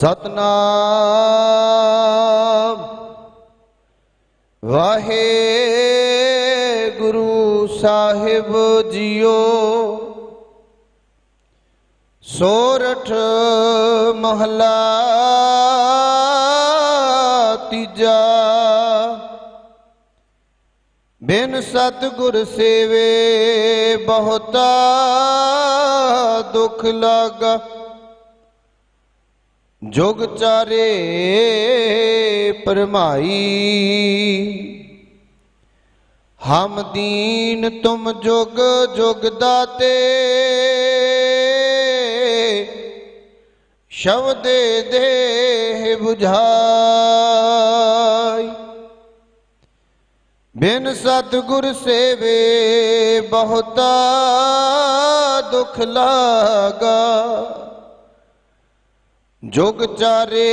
ਸਤਨਾਮ। ਵਾਹਿਗੁਰੂ ਸਾਹਿਬ ਜੀਓ ਸੋਰਠ ਮਹਲਾ ਤੀਜਾ। ਬਿਨ ਸਤਿਗੁਰ ਸੇਵੇ ਬਹੁਤਾ ਦੁਖ ਲਾਗਾ। ਜੁਗ ਚਾਰੇ ਪਰਮਾਈ। ਹਮ ਦੀਨ ਤੁਮ ਜੁਗ ਜੁਗ ਦਾਤੇ। ਸ਼ਬਦੇ ਦੇਹ 부ਝਾਈ ਬਿਨ ਸਤਿਗੁਰ ਸੇਵੇ ਬਹੁਤਾ ਦੁਖ ਲਾਗਾ। ਜੁਗ ਚਾਰੇ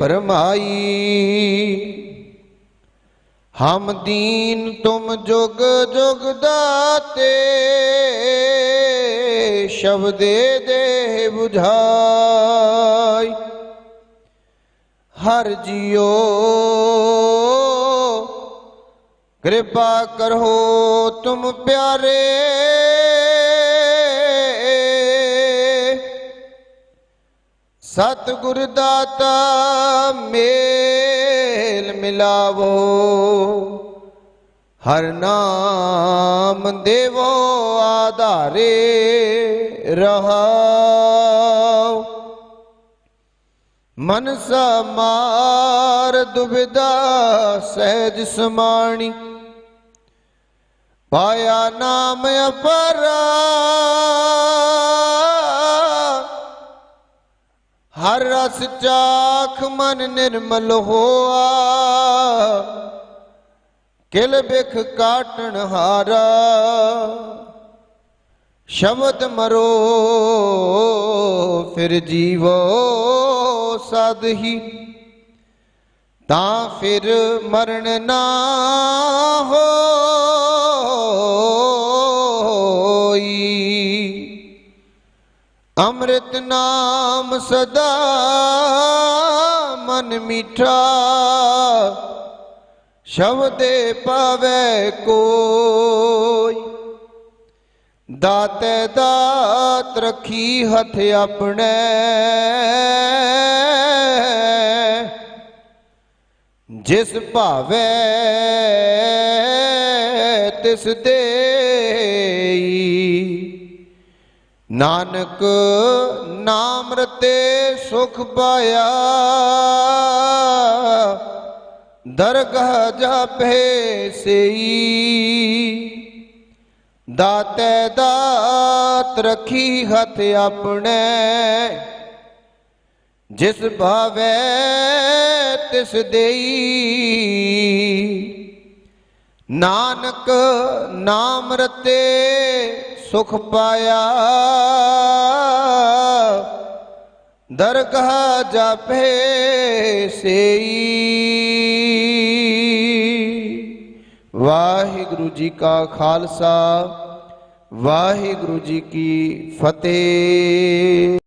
ਪਰਮਾਈ। ਹਮ ਦੀਨ ਤੁਮ ਜੁਗ ਜੁਗ ਦਾਤੇ, ਸ਼ਬਦੇ ਦੇ 부ਝਾਈ ਹਰ ਜੀਓ ਕਿਰਪਾ ਕਰੋ ਤੁਮ ਪਿਆਰੇ। ਸਤਿਗੁਰ ਦਾਤਾ ਮੇਲ ਮਿਲਾਵੋ, ਹਰ ਨਾਮ ਦੇਵੋ ਆਧਾਰੇ ਰਹਾਓ। ਮਨ ਸਮਾਰ ਦੁਬਿਦਾ ਸਹਿਜ ਸਮਾਣੀ, ਪਾਇਆ ਨਾਮ ਅਪਰਾ ਹਰ ਰਸ ਚਾਖ ਮਨ ਨਿਰਮਲ ਹੋਆ। ਕਿਲ ਬਿਖ ਕਾਟਣ ਹਾਰਾ। ਸ਼ਬਦ ਮਰੋ, ਫਿਰ ਜੀਵੋ ਸਦ ਹੀ। ਤਾਂ ਫਿਰ ਮਰਨ ਨਾ ਹੋਈ। ਅੰਮ੍ਰਿਤ ਨਾਮ ਸਦਾ ਮਨ ਮੀਠਾ, ਸ਼ਬਦੇ ਪਾਵੇ ਕੋਈ। ਦਾਤੇ ਦਾਤ ਰੱਖੀ ਹੱਥ ਆਪਣੇ। ਜਿਸ ਭਾਵੇ ਤਿਸ ਦੇਈ ਨਾਨਕ ਨਾਮ ਰਤੇ ਸੁਖ ਪਾਇਆ। ਦਰਗਾਹ ਜਾਪੇ ਸਈ। ਦਾਤੇ ਦਾਤ ਰੱਖੀ ਹੱਥ ਆਪਣੇ। ਜਿਸ ਭਾਵੇ ਤਿਸ ਦੇਈ। ਨਾਨਕ ਨਾਮ ਰਤੇ ਸੁਖ ਪਾਇਆ। ਦਰਗਹ ਜਾਪੇ ਸਈ। ਵਾਹਿਗੁਰੂ ਜੀ ਕਾ ਖਾਲਸਾ, ਵਾਹਿਗੁਰੂ ਜੀ ਕੀ ਫਤਿਹ।